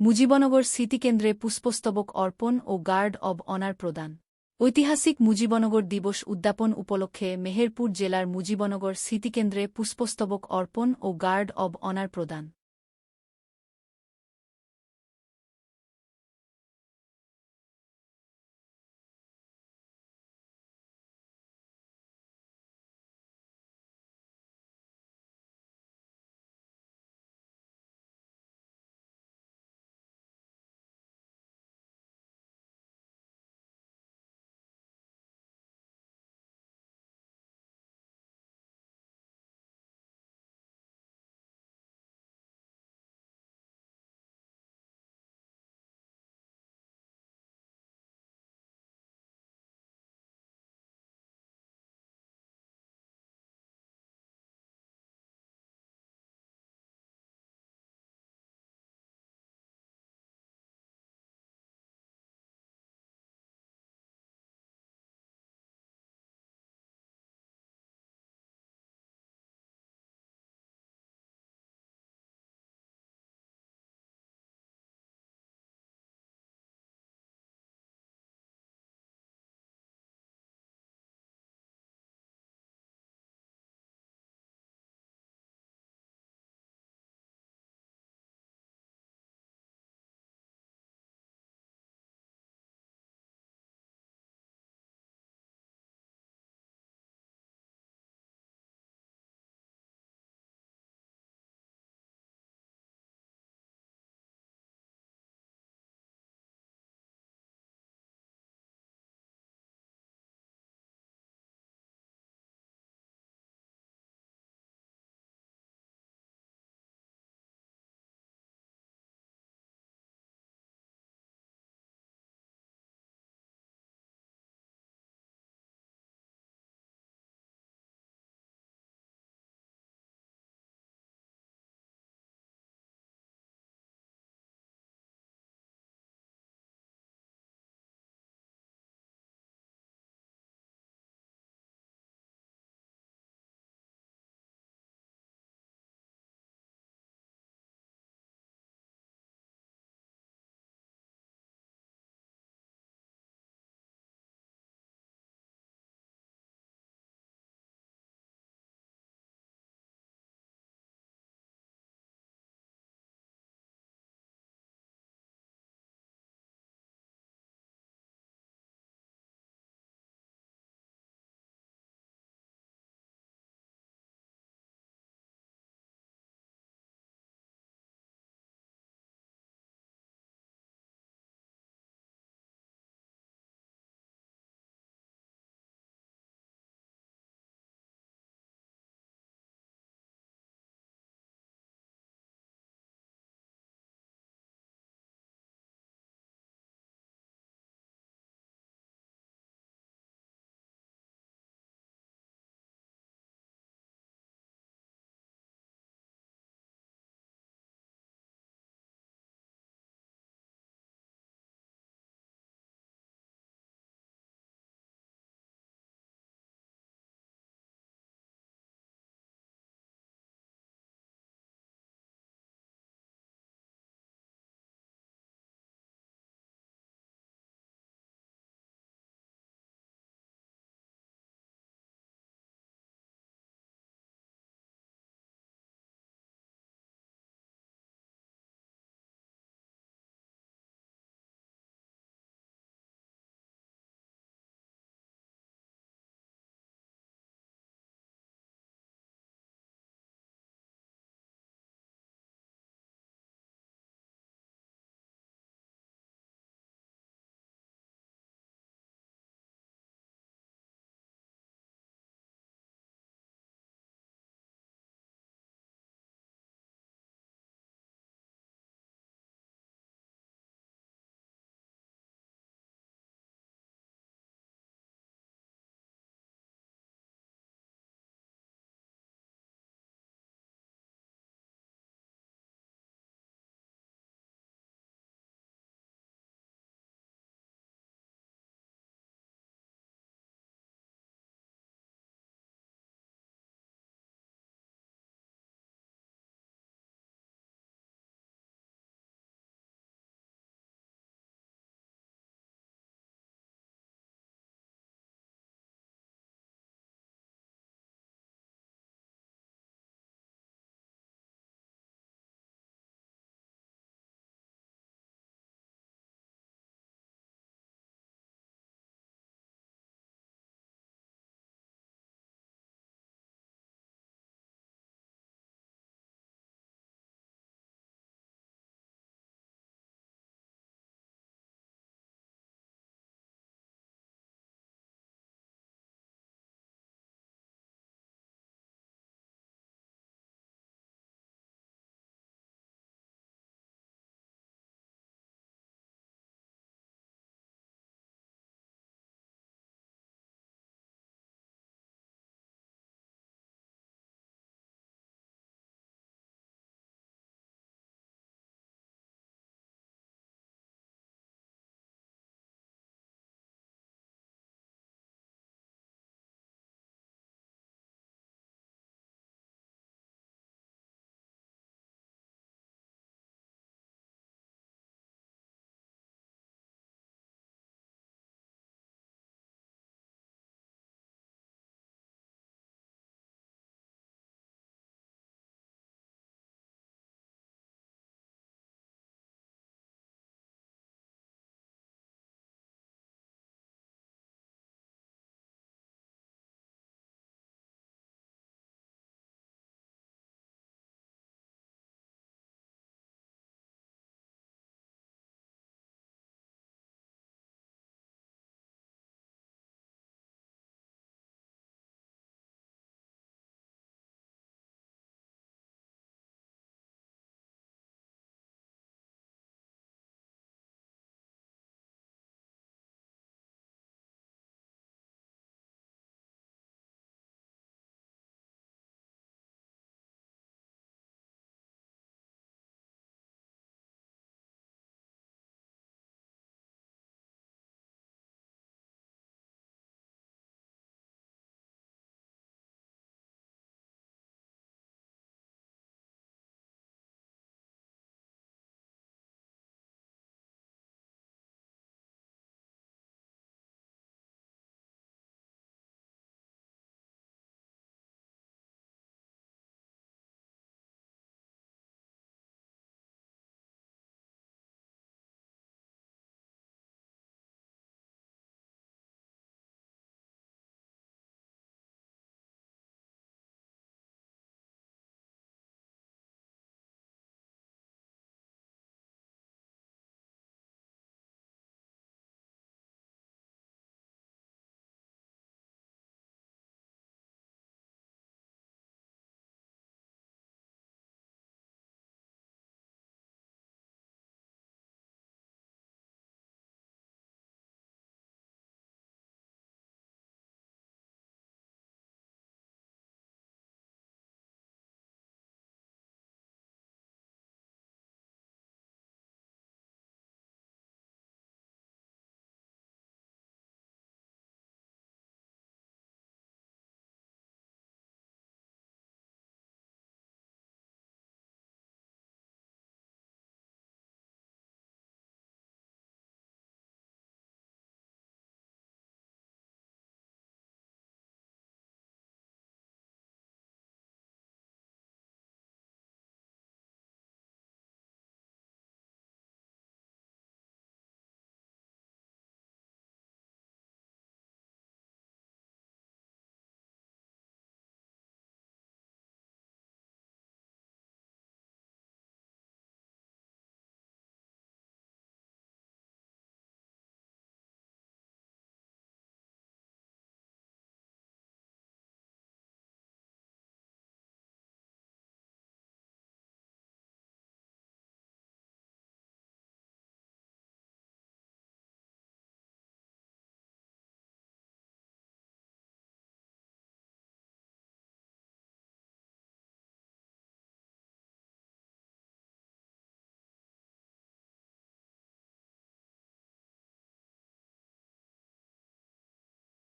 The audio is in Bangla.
মুজিবনগর স্মৃতিকেন্দ্রে পুষ্পস্তবক অর্পণ ও গার্ড অব অনার প্রদান। ঐতিহাসিক মুজিবনগর দিবস উদ্যাপন উপলক্ষে মেহেরপুর জেলার মুজিবনগর স্মৃতিকেন্দ্রে পুষ্পস্তবক অর্পণ ও গার্ড অব অনার প্রদান।